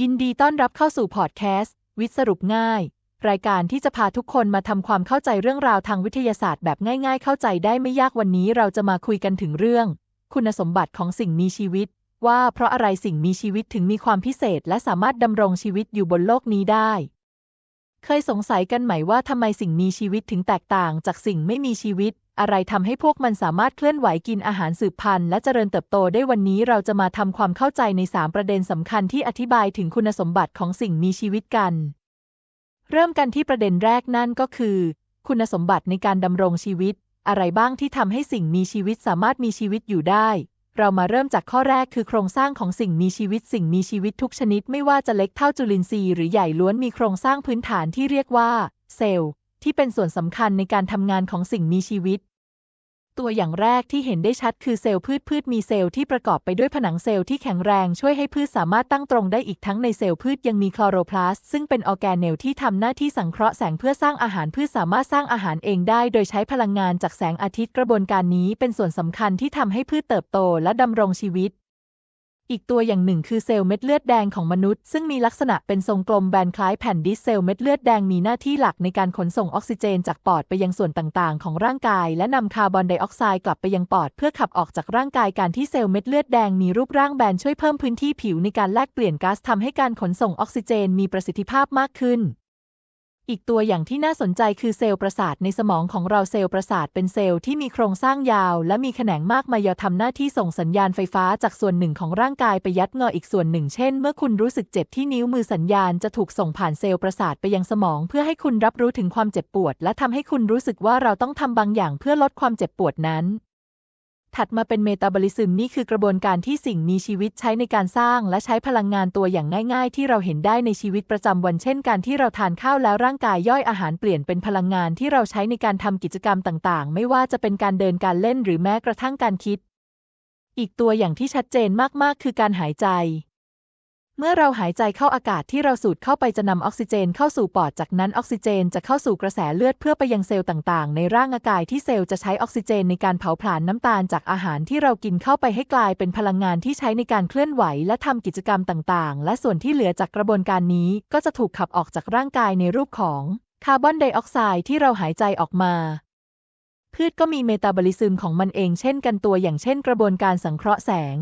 ยินดีต้อนรับเข้าสู่พอดแคสต์วิทย์สรุปง่าย รายการที่จะพาทุกคนมาทำความเข้าใจเรื่องราวทางวิทยาศาสตร์แบบง่าย ๆ เข้าใจได้ไม่ยากวันนี้เราจะมาคุยกันถึงเรื่อง คุณสมบัติของสิ่งมีชีวิต ว่าเพราะอะไรสิ่งมีชีวิตถึงมีความพิเศษ และสามารถดำรงชีวิตอยู่บนโลกนี้ได้ เคยสงสัยกันไหมว่าทำไมสิ่งมีชีวิตถึงแตกต่างจากสิ่งไม่มีชีวิต อะไรทำให้พวกมันสามารถเคลื่อนไหวกินอาหารสืบพันธุ์และเจริญเติบโตได้วันนี้เราจะมาทำความเข้าใจใน 3 ประเด็นสำคัญที่อธิบายถึงคุณสมบัติของสิ่งมีชีวิตกัน เริ่มกันที่ประเด็นแรกนั่นก็คือ คุณสมบัติในการดำรงชีวิต อะไรบ้างที่ทำให้สิ่งมีชีวิตสามารถมีชีวิตอยู่ได้ เรามาเริ่มจากข้อแรกคือโครงสร้างของสิ่งมีชีวิตสิ่งมีชีวิตทุกชนิดไม่ว่าจะเล็กเท่าจุลินทรีย์หรือใหญ่ล้วนมีโครงสร้างพื้นฐานที่เรียกว่า เซลล์ ที่เป็นส่วนสำคัญในการทำงานของสิ่งมีชีวิต ตัวอย่างแรกที่เห็นได้ชัดคือเซลล์พืชพืชมีเซลล์ที่ประกอบไปด้วยผนังเซลล์ที่แข็งแรงช่วยให้พืชสามารถตั้งตรงได้อีกทั้งในเซลล์พืชยังมีคลอโรพลาสต์ซึ่งเป็นออแกเนลที่ทำหน้าที่สังเคราะห์แสงเพื่อสร้างอาหารพืชสามารถสร้างอาหารเองได้ โดยใช้พลังงานจากแสงอาทิตย์กระบวนการนี้เป็นส่วนสำคัญที่ทำให้พืชเติบโตและดำรงชีวิต อีกตัวอย่างหนึ่งคือเซลล์เม็ดเลือดแดงของมนุษย์ ซึ่งมีลักษณะเป็นทรงกลมแบนคล้ายแผ่นดิสเซลล์เม็ดเลือดแดงมีหน้าที่หลักในการขนส่งออกซิเจนจากปอดไปยังส่วนต่างๆ ของร่างกาย และนำคาร์บอนไดออกไซด์กลับไปยังปอดเพื่อขับออกจากร่างกายการที่เซลล์เม็ดเลือดแดงมีรูปร่างแบนช่วยเพิ่มพื้นที่ผิวในการแลกเปลี่ยนก๊าซทำให้การขนส่งออกซิเจนมีประสิทธิภาพมากขึ้น อีกตัวอย่างที่น่าสนใจคือเซลล์ประสาทในสมองของเราเซลล์ประสาทเป็นเซลล์ที่มีโครงสร้างยาว และมีแขนงมากมายทำหน้าที่ส่งสัญญาณไฟฟ้าจากส่วนหนึ่งของร่างกายไปยัดงออีกส่วนหนึ่ง เช่น เมื่อคุณรู้สึกเจ็บที่นิ้วมือสัญญาณจะถูกส่งผ่านเซลล์ประสาทไปยังสมอง เพื่อให้คุณรับรู้ถึงความเจ็บปวด และทำให้คุณรู้สึกว่าเราต้องทำบางอย่างเพื่อลดความเจ็บปวดนั้น ถัดมาเป็นเมตาบอลิซึมนี่คือกระบวนการที่สิ่งมีชีวิตใช้ในการสร้างและใช้พลังงานตัวอย่างง่าย ๆ ที่เราเห็นได้ในชีวิตประจำวัน เช่นการที่เราทานข้าวแล้วร่างกายย่อยอาหารเปลี่ยนเป็นพลังงานที่เราใช้ในการทำกิจกรรมต่างๆ ไม่ว่าจะเป็นการเดินการเล่นหรือแม้กระทั่งการคิด อีกตัวอย่างที่ชัดเจนมากๆ คือการหายใจ เมื่อเราหายใจเข้าอากาศที่เราสูดเข้าไปจะนำออกซิเจนเข้าสู่ปอด จากนั้นออกซิเจนจะเข้าสู่กระแสเลือดเพื่อไปยังเซลล์ต่างๆ ในร่างกายที่เซลล์จะใช้ออกซิเจนในการเผาผลาญน้ำตาลจากอาหารที่เรากินเข้าไปให้กลายเป็นพลังงานที่ใช้ในการเคลื่อนไหว และทำกิจกรรมต่างๆ และส่วนที่เหลือจากกระบวนการนี้ ก็จะถูกขับออกจากร่างกายในรูปของคาร์บอนไดออกไซด์ที่เราหายใจออกมาพืชก็มีเมตาบอลิซึมของมันเองเช่นกันตัวอย่างเช่นกระบวนการสังเคราะห์แสง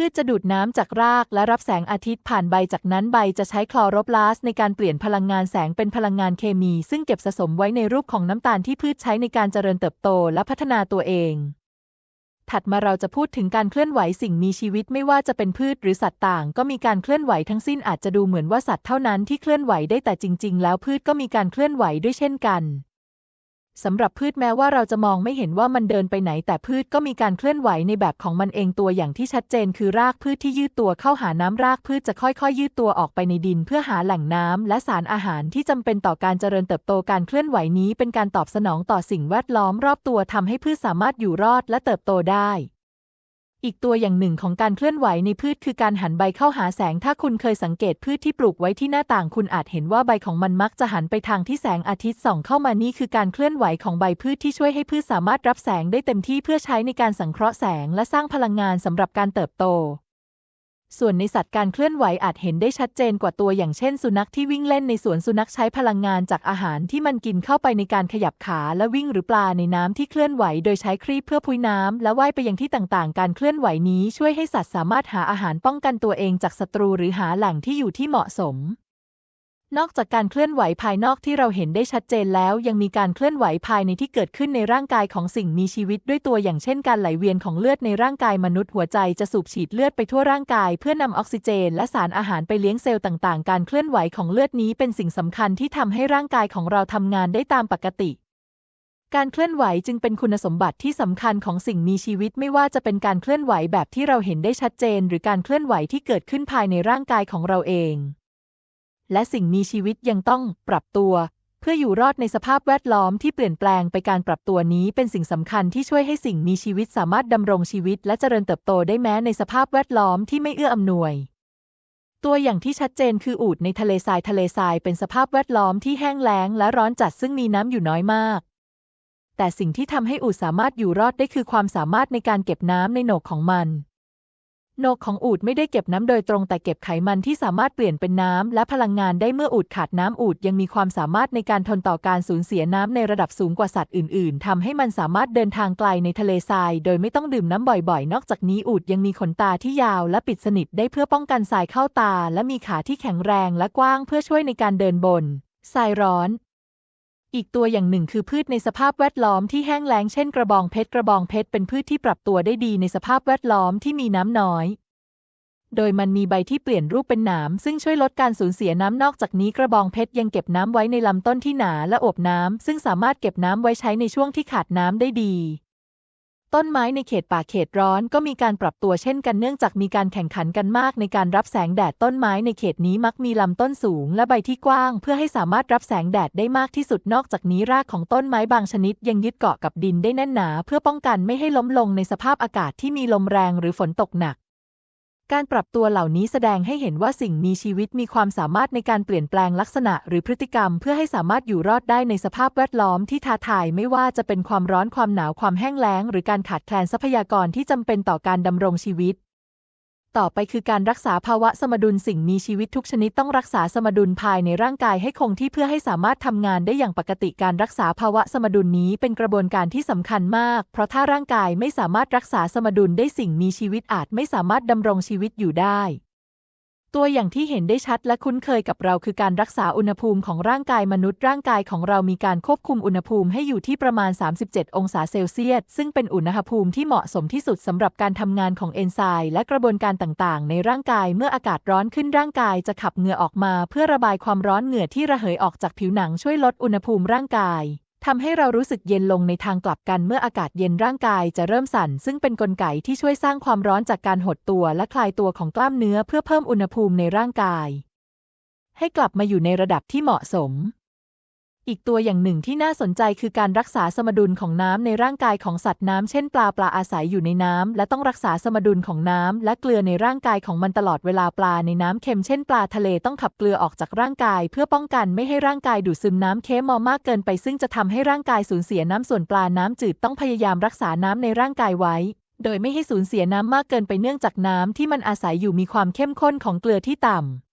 พืชจะดูดน้ำจากรากและรับแสงอาทิตย์ผ่านใบจากนั้นใบจะใช้คลอโรพลาสในการเปลี่ยนพลังงานแสงเป็นพลังงานเคมี ซึ่งเก็บสะสมไว้ในรูปของน้ำตาลที่พืชใช้ในการเจริญเติบโตและพัฒนาตัวเอง ถัดมาเราจะพูดถึงการเคลื่อนไหวสิ่งมีชีวิตไม่ว่าจะเป็นพืชหรือสัตว์ต่าง ก็มีการเคลื่อนไหวทั้งสิ้นอาจจะดูเหมือนว่าสัตว์เท่านั้นที่เคลื่อนไหวได้แต่จริง ๆ แล้วพืชก็มีการเคลื่อนไหวด้วยเช่นกัน สำหรับพืชแม้ว่าเราจะมองไม่เห็นว่ามันเดินไปไหน แต่พืชก็มีการเคลื่อนไหวในแบบของมันเองตัวอย่างที่ชัดเจน คือรากพืชที่ยืดตัวเข้าหาน้ำรากพืชจะค่อยๆ ยืดตัวออกไปในดิน เพื่อหาแหล่งน้ำและสารอาหารที่จำเป็นต่อการเจริญเติบโตการเคลื่อนไหวนี้ เป็นการตอบสนองต่อสิ่งแวดล้อมรอบตัวทำให้พืชสามารถอยู่รอดและเติบโตได้ อีกตัวอย่างหนึ่งของการเคลื่อนไหวในพืชคือการหันใบเข้าหาแสง ถ้าคุณเคยสังเกตพืชที่ปลูกไว้ที่หน้าต่าง คุณอาจเห็นว่าใบของมันมักจะหันไปทางที่แสงอาทิตย์ส่องเข้ามานี่คือการเคลื่อนไหวของใบพืชที่ช่วยให้พืชสามารถรับแสงได้เต็มที่เพื่อใช้ในการสังเคราะห์แสงและสร้างพลังงานสำหรับการเติบโต ส่วนในสัตว์การเคลื่อนไหวอาจเห็นได้ชัดเจนกว่าตัวอย่างเช่น สุนัขที่วิ่งเล่นในสวนสุนัขใช้พลังงานจากอาหารที่มันกินเข้าไปในการขยับขาและวิ่งหรือปลาในน้ำที่เคลื่อนไหว โดยใช้ครีบเพื่อพุ้ยน้ำและว่ายไปยังที่ต่างๆ การเคลื่อนไหวนี้ช่วยให้สัตว์สามารถหาอาหารป้องกันตัวเองจากศัตรูหรือหาแหล่งที่อยู่ที่เหมาะสม นอกจากการเคลื่อนไหวภายนอกที่เราเห็นได้ชัดเจนแล้ว ยังมีการเคลื่อนไหวภายในที่เกิดขึ้นในร่างกายของสิ่งมีชีวิตด้วยตัวอย่างเช่นการไหลเวียนของเลือดในร่างกายมนุษย์หัวใจจะสูบฉีดเลือดไปทั่วร่างกาย เพื่อนำออกซิเจน และสารอาหารไปเลี้ยงเซลล์ต่างๆ การเคลื่อนไหวของเลือดนี้เป็นสิ่งสำคัญที่ทำให้ร่างกายของเราทำงานได้ตามปกติการเคลื่อนไหวจึงเป็นคุณสมบัติที่สำคัญของสิ่งมีชีวิตไม่ว่าจะเป็นการเคลื่อนไหวแบบที่เราเห็นได้ชัดเจน หรือการเคลื่อนไหวที่เกิดขึ้นภายในร่างกายของเราเอง และสิ่งมีชีวิตยังต้องปรับตัว เพื่ออยู่รอดในสภาพแวดล้อมที่เปลี่ยนแปลงไปการปรับตัวนี้เป็นสิ่งสำคัญที่ช่วยให้สิ่งมีชีวิตสามารถดำรงชีวิตและเจริญเติบโตได้แม้ในสภาพแวดล้อมที่ไม่เอื้ออำนวย ตัวอย่างที่ชัดเจนคืออูฐในทะเลทรายทะเลทรายเป็นสภาพแวดล้อมที่แห้งแล้งและร้อนจัดซึ่งมีน้ำอยู่น้อยมากแต่สิ่งที่ทำให้อูฐสามารถอยู่รอดได้คือความสามารถในการเก็บน้ำในโหนกของมัน นกของอูฐไม่ได้เก็บน้ำโดยตรงแต่เก็บไขมันที่สามารถเปลี่ยนเป็นน้ำและพลังงานได้เมื่ออูฐขาดน้ำอูฐยังมีความสามารถในการทนต่อการสูญเสียน้ำในระดับสูงกว่าสัตว์อื่นๆทำให้มันสามารถเดินทางไกลในทะเลทราย โดยไม่ต้องดื่มน้ำบ่อยๆ นอกจากนี้อูฐยังมีขนตาที่ยาวและปิดสนิทได้เพื่อป้องกันทรายเข้าตา และมีขาที่แข็งแรงและกว้างเพื่อช่วยในการเดินบนทรายร้อน อีกตัวอย่างหนึ่งคือพืชในสภาพแวดล้อมที่แห้งแล้งเช่นกระบองเพชรกระบองเพชรเป็นพืชที่ปรับตัวได้ดีในสภาพแวดล้อมที่มีน้ำน้อย โดยมันมีใบที่เปลี่ยนรูปเป็นหนามซึ่งช่วยลดการสูญเสียน้ำนอกจากนี้กระบองเพชรยังเก็บน้ำไว้ในลำต้นที่หนาและอบน้ำซึ่งสามารถเก็บน้ำไว้ใช้ในช่วงที่ขาดน้ำได้ดี ต้นไม้ในเขตป่าเขตร้อนก็มีการปรับตัวเช่นกันเนื่องจากมีการแข่งขันกันมากในการรับแสงแดดต้นไม้ในเขตนี้มักมีลำต้นสูงและใบที่กว้าง เพื่อให้สามารถรับแสงแดดได้มากที่สุดนอกจากนี้รากของต้นไม้บางชนิดยังยึดเกาะกับดินได้แน่นหนา เพื่อป้องกันไม่ให้ล้มลงในสภาพอากาศที่มีลมแรงหรือฝนตกหนัก การปรับตัวเหล่านี้แสดงให้เห็นว่าสิ่งมีชีวิตมีความสามารถในการเปลี่ยนแปลงลักษณะหรือพฤติกรรม เพื่อให้สามารถอยู่รอดได้ในสภาพแวดล้อมที่ท้าทายไม่ว่าจะเป็นความร้อนความหนาวความแห้งแล้ง หรือการขาดแคลนทรัพยากรที่จำเป็นต่อการดำรงชีวิต ต่อไปคือการรักษาภาวะสมดุลสิ่งมีชีวิตทุกชนิดต้องรักษาสมดุลภายในร่างกายให้คงที่เพื่อให้สามารถทำงานได้อย่างปกติการรักษาภาวะสมดุลนี้เป็นกระบวนการที่สำคัญมาก เพราะถ้าร่างกายไม่สามารถรักษาสมดุลได้สิ่งมีชีวิตอาจไม่สามารถดำรงชีวิตอยู่ได้ ตัวอย่างที่เห็นได้ชัดและคุ้นเคยกับเราคือการรักษาอุณหภูมิของร่างกายมนุษย์ร่างกายของเรามีการควบคุมอุณหภูมิให้อยู่ที่ประมาณ 37 องศาเซลเซียส ซึ่งเป็นอุณหภูมิที่เหมาะสมที่สุดสำหรับการทำงานของเอนไซม์และกระบวนการต่างๆ ในร่างกายเมื่ออากาศร้อนขึ้นร่างกายจะขับเหงื่อออกมา เพื่อระบายความร้อนเหงื่อที่ระเหยออกจากผิวหนังช่วยลดอุณหภูมิร่างกาย ทำให้เรารู้สึกเย็นลงในทางกลับกันเมื่ออากาศเย็นร่างกายจะเริ่มสั่น ซึ่งเป็นนกลไกที่ช่วยสร้างความร้อนจากการหดตัวและคลายตัวของกล้ามเนื้อเพื่อเพิ่มอุณหภูมิในร่างกาย ให้กลับมาอยู่ในระดับที่เหมาะสม อีกตัวอย่างหนึ่งที่น่าสนใจคือการรักษาสมดุลของน้ำในร่างกายของสัตว์น้ำเช่นปลาปลาอาศัยอยู่ในน้ำและต้องรักษาสมดุลของน้ำและเกลือในร่างกายของมันตลอดเวลาปลาในน้ำเค็มเช่นปลาทะเลต้องขับเกลือออกจากร่างกาย เพื่อป้องกันไม่ให้ร่างกายดูดซึมน้ำเค็มมากเกินไป ซึ่งจะทำให้ร่างกายสูญเสียน้ำส่วนปลาน้ำจืดต้องพยายามรักษาน้ำในร่างกายไว้โดยไม่ให้สูญเสียน้ำมากเกินไปเนื่องจากน้ำที่มันอาศัยอยู่มีความเข้มข้นของเกลือที่ต่ำ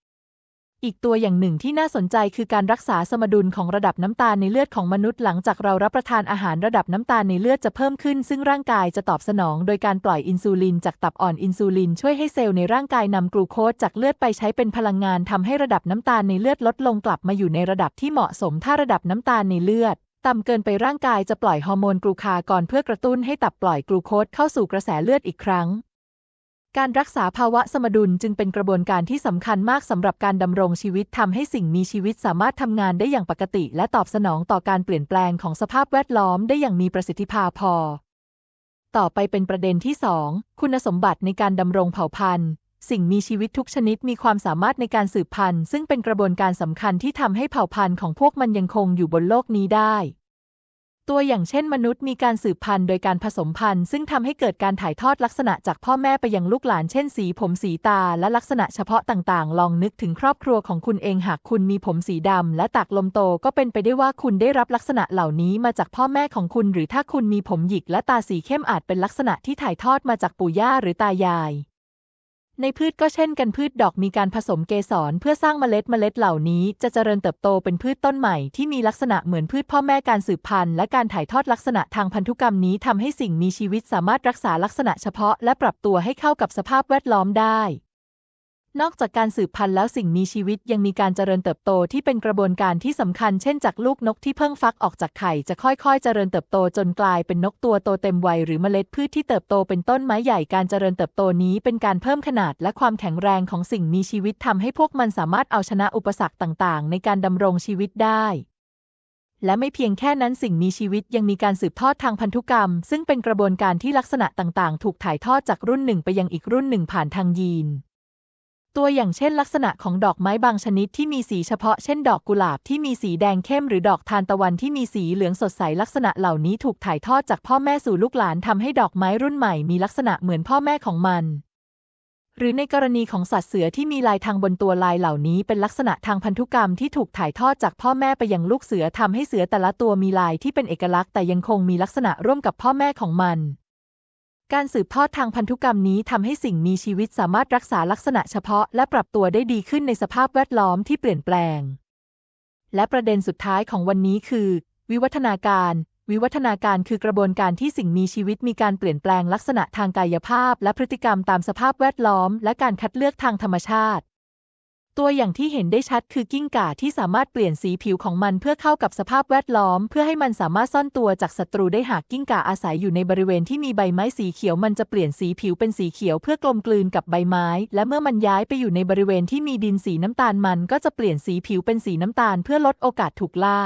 อีกตัวอย่างหนึ่งที่น่าสนใจคือการรักษาสมดุลของระดับน้ำตาลในเลือดของมนุษย์หลังจากเรารับประทานอาหารระดับน้ำตาลในเลือดจะเพิ่มขึ้น ซึ่งร่างกายจะตอบสนองโดยการปล่อยอินซูลินจากตับอ่อนอินซูลินช่วยให้เซลล์ในร่างกายนำกลูโคสจากเลือดไปใช้เป็นพลังงานทำให้ระดับน้ำตาลในเลือดลดลงกลับมาอยู่ในระดับที่เหมาะสมถ้าระดับน้ำตาลในเลือดต่ำเกินไปร่างกายจะปล่อยฮอร์โมนกลูคากอนเพื่อกระตุ้นให้ตับปล่อยกลูโคสเข้าสู่กระแสเลือดอีกครั้ง การรักษาภาวะสมดุลจึงเป็นกระบวนการที่สำคัญมากสำหรับการดำรงชีวิตทำให้สิ่งมีชีวิตสามารถทำงานได้อย่างปกติ และตอบสนองต่อการเปลี่ยนแปลงของสภาพแวดล้อมได้อย่างมีประสิทธิภาพพอ ต่อไปเป็นประเด็นที่ 2 คุณสมบัติในการดำรงเผ่าพันธุ์สิ่งมีชีวิตทุกชนิดมีความสามารถในการสืบพันธุ์ ซึ่งเป็นกระบวนการสำคัญที่ทำให้เผ่าพันธุ์ของพวกมันยังคงอยู่บนโลกนี้ได้ ตัวอย่างเช่นมนุษย์มีการสืบพันธุ์โดยการผสมพันธุ์ซึ่งทำให้เกิดการถ่ายทอดลักษณะจากพ่อแม่ไปยังลูกหลานเช่นสีผมสีตาและลักษณะเฉพาะต่างๆ ลองนึกถึงครอบครัวของคุณเองหากคุณมีผมสีดำและตากลมโตก็เป็นไปได้ว่าคุณได้รับลักษณะเหล่านี้มาจากพ่อแม่ของคุณ หรือถ้าคุณมีผมหยิกและตาสีเข้มอาจเป็นลักษณะที่ถ่ายทอดมาจากปู่ย่าหรือตายาย ในพืชก็เช่นกันพืชดอกมีการผสมเกสรเพื่อสร้างเมล็ดเมล็ดเหล่านี้ จะเจริญเติบโตเป็นพืชต้นใหม่ที่มีลักษณะเหมือนพืชพ่อแม่การสืบพันธุ์และการถ่ายทอดลักษณะทางพันธุกรรมนี้ทำให้สิ่งมีชีวิตสามารถรักษาลักษณะเฉพาะ และปรับตัวให้เข้ากับสภาพแวดล้อมได้ นอกจากการสืบพันธุ์แล้วสิ่งมีชีวิตยังมีการเจริญเติบโตที่เป็นกระบวนการที่สำคัญ เช่นจากลูกนกที่เพิ่งฟักออกจากไข่จะค่อยๆ เจริญเติบโตจนกลายเป็นนกตัวโตเต็มวัยหรือเมล็ดพืชที่เติบโตเป็นต้นไม้ใหญ่การเจริญเติบโตนี้เป็นการเพิ่มขนาดและความแข็งแรงของสิ่งมีชีวิตทำให้พวกมันสามารถเอาชนะอุปสรรคต่างๆ ในการดำรงชีวิตได้และไม่เพียงแค่นั้นสิ่งมีชีวิตยังมีการสืบทอดทางพันธุกรรม ซึ่งเป็นกระบวนการที่ลักษณะต่างๆ ถูกถ่ายทอดจากรุ่นหนึ่งไปยังอีกรุ่นหนึ่งผ่านทางยีน ตัวอย่างเช่นลักษณะของดอกไม้บางชนิดที่มีสีเฉพาะเช่นดอกกุหลาบที่มีสีแดงเข้มหรือดอกทานตะวันที่มีสีเหลืองสดใสลักษณะเหล่านี้ถูกถ่ายทอดจากพ่อแม่สู่ลูกหลานทำให้ดอกไม้รุ่นใหม่มีลักษณะเหมือนพ่อแม่ของมัน หรือในกรณีของสัตว์เสือที่มีลายทางบนตัวลายเหล่านี้เป็นลักษณะทางพันธุกรรมที่ถูกถ่ายทอดจากพ่อแม่ไปยังลูกเสือทำให้เสือแต่ละตัวมีลายที่เป็นเอกลักษณ์แต่ยังคงมีลักษณะร่วมกับพ่อแม่ของมัน การสืบทอดทางพันธุกรรมนี้ทำให้สิ่งมีชีวิตสามารถรักษาลักษณะเฉพาะ และปรับตัวได้ดีขึ้นในสภาพแวดล้อมที่เปลี่ยนแปลง และประเด็นสุดท้ายของวันนี้คือ วิวัฒนาการ วิวัฒนาการคือกระบวนการที่สิ่งมีชีวิตมีการเปลี่ยนแปลงลักษณะทางกายภาพ และพฤติกรรมตามสภาพแวดล้อม และการคัดเลือกทางธรรมชาติ ตัวอย่างที่เห็นได้ชัดคือกิ้งก่าที่สามารถเปลี่ยนสีผิวของมันเพื่อเข้ากับสภาพแวดล้อม เพื่อให้มันสามารถซ่อนตัวจากศัตรูได้หากกิ้งก่าอาศัยอยู่ในบริเวณที่มีใบไม้สีเขียวมันจะเปลี่ยนสีผิวเป็นสีเขียวเพื่อกลมกลืนกับใบไม้ และเมื่อมันย้ายไปอยู่ในบริเวณที่มีดินสีน้ำตาลมันก็จะเปลี่ยนสีผิวเป็นสีน้ำตาลเพื่อลดโอกาสถูกล่า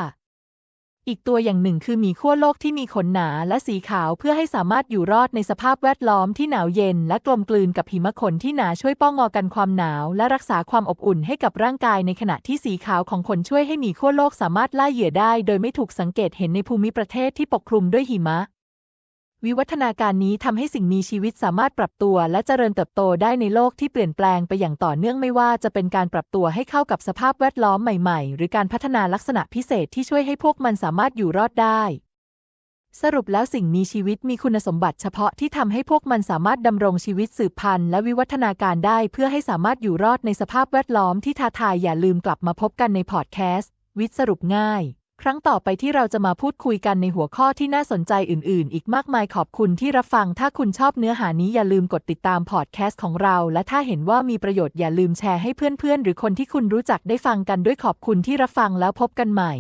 อีกตัวอย่างหนึ่งคือหมีขั้วโลกที่มีขนหนาและสีขาวเพื่อให้สามารถอยู่รอดในสภาพแวดล้อมที่หนาวเย็น และกลมกลืนกับหิมะขนที่หนาช่วยป้องงอกันความหนาว และรักษาความอบอุ่นให้กับร่างกายในขณะที่สีขาวของขนช่วยให้หมีขั้วโลกสามารถล่าเหยื่อได้ โดยไม่ถูกสังเกตเห็นในภูมิประเทศที่ปกคลุมด้วยหิมะ วิวัฒนาการนี้ทำให้สิ่งมีชีวิตสามารถปรับตัว และเจริญเติบโตได้ในโลกที่เปลี่ยนแปลงไปอย่างต่อเนื่องไม่ว่าจะเป็นการปรับตัวให้เข้ากับสภาพแวดล้อมใหม่ๆ หรือการพัฒนาลักษณะพิเศษที่ช่วยให้พวกมันสามารถอยู่รอดได้ สรุปแล้วสิ่งมีชีวิตมีคุณสมบัติเฉพาะที่ทำให้พวกมันสามารถดำรงชีวิตสืบพันธุ์และวิวัฒนาการได้เพื่อให้สามารถอยู่รอดในสภาพแวดล้อมที่ท้าทายอย่าลืมกลับมาพบกันในพอดแคสต์วิทย์สรุปง่าย ครั้งต่อไปที่เราจะมาพูดคุยกันในหัวข้อที่น่าสนใจอื่น ๆ อีกมากมายขอบคุณที่รับฟัง ถ้าคุณชอบเนื้อหานี้อย่าลืมกดติดตามพอดแคสต์ของเรา และถ้าเห็นว่ามีประโยชน์อย่าลืมแชร์ให้เพื่อน ๆ หรือคนที่คุณรู้จักได้ฟังกันด้วยขอบคุณที่รับฟังแล้วพบกันใหม่